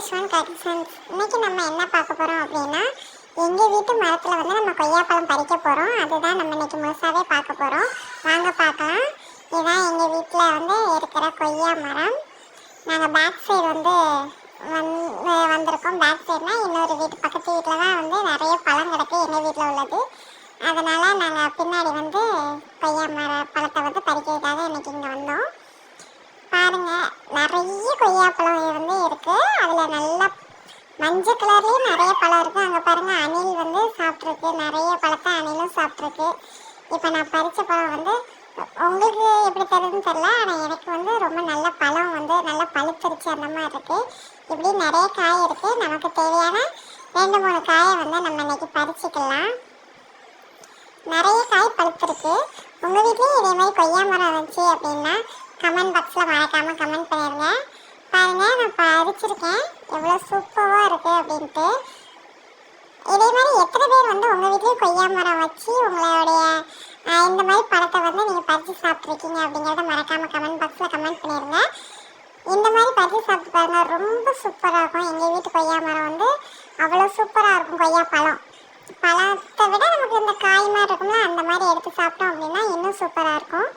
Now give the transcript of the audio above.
Is Yashwant collections இன்னைக்கு நம்ம என்ன பார்க்க போகிறோம் அப்படின்னா எங்கள் வீட்டு மரத்தில் வந்து நம்ம கொய்யாப்பழம் பறிக்க போகிறோம் அதுதான் நம்ம இன்னைக்கு முழுசாகவே பார்க்க போகிறோம் வாங்க பார்க்கலாம். இதுதான் எங்கள் வீட்டில் வந்து இருக்கிற கொய்யா மரம். நாங்கள் பேக் சைடு வந்து வந் வந்திருக்கோம். பேக் சைடுனா இன்னொரு வீட்டு பக்கத்து வீட்டில் தான் வந்து நிறைய பழம் கிடக்கு எங்கள் வீட்டில் உள்ளது. அதனால் நாங்கள் பின்னாடி வந்து கொய்யா மர பழத்தை வந்து பறிக்கிறதுக்காக இன்றைக்கி இங்கே வந்தோம். நிறைய கொய்யாப்பழம் வந்து இருக்கு. அதுல நல்லா மஞ்சள் கலர்லேயும் நிறைய பழம் இருக்கு. அங்கே பாருங்க அணில் வந்து சாப்பிட்ருக்கு நிறைய பழத்தை அணிலும் சாப்பிட்ருக்கு இப்போ நான் பறித்த பழம் வந்து உங்களுக்கு எப்படி தருதுன்னு தெரில ஆனால் எனக்கு வந்து ரொம்ப நல்ல பழம் வந்து நல்லா பழுத்துருச்சு அந்த மாதிரி இருக்கு. இப்படி நிறைய காய் இருக்கு. நமக்கு தேவையான ரெண்டு மூணு காயை வந்து நம்ம இன்னைக்கு பறிச்சிக்கலாம். நிறைய காய் பழுத்திருக்கு. உங்கள் வீட்லேயும் இதே மாதிரி கொய்யா மரம் இருந்துச்சு அப்படின்னா கமெண்ட் பாக்ஸில் மறக்காமல் கமெண்ட் பண்ணிடுங்க பாருங்க நான் பறிச்சிருக்கேன் எவ்வளோ சூப்பராக இருக்குது அப்படின்ட்டு. இதே மாதிரி எத்தனை பேர் வந்து உங்கள் வீட்லேயும் கொய்யா மரம் வச்சு உங்களுடைய இந்த மாதிரி பழத்தை வந்து நீங்கள் பறித்து சாப்பிட்ருக்கீங்க அப்படிங்கிறத மறக்காம கமெண்ட் பாக்ஸில் கமெண்ட் பண்ணிடுங்க இந்த மாதிரி பறித்து சாப்பிட்டு பாருங்க ரொம்ப சூப்பராக இருக்கும். எங்கள் வீட்டு கொய்யா மரம் வந்து அவ்வளோ சூப்பராக இருக்கும் கொய்யா பழம். பழத்தை விட நமக்கு இந்த காய் மாதிரி இருக்கும்ல அந்த மாதிரி எடுத்து சாப்பிட்டோம் அப்படின்னா இன்னும் சூப்பராக இருக்கும்.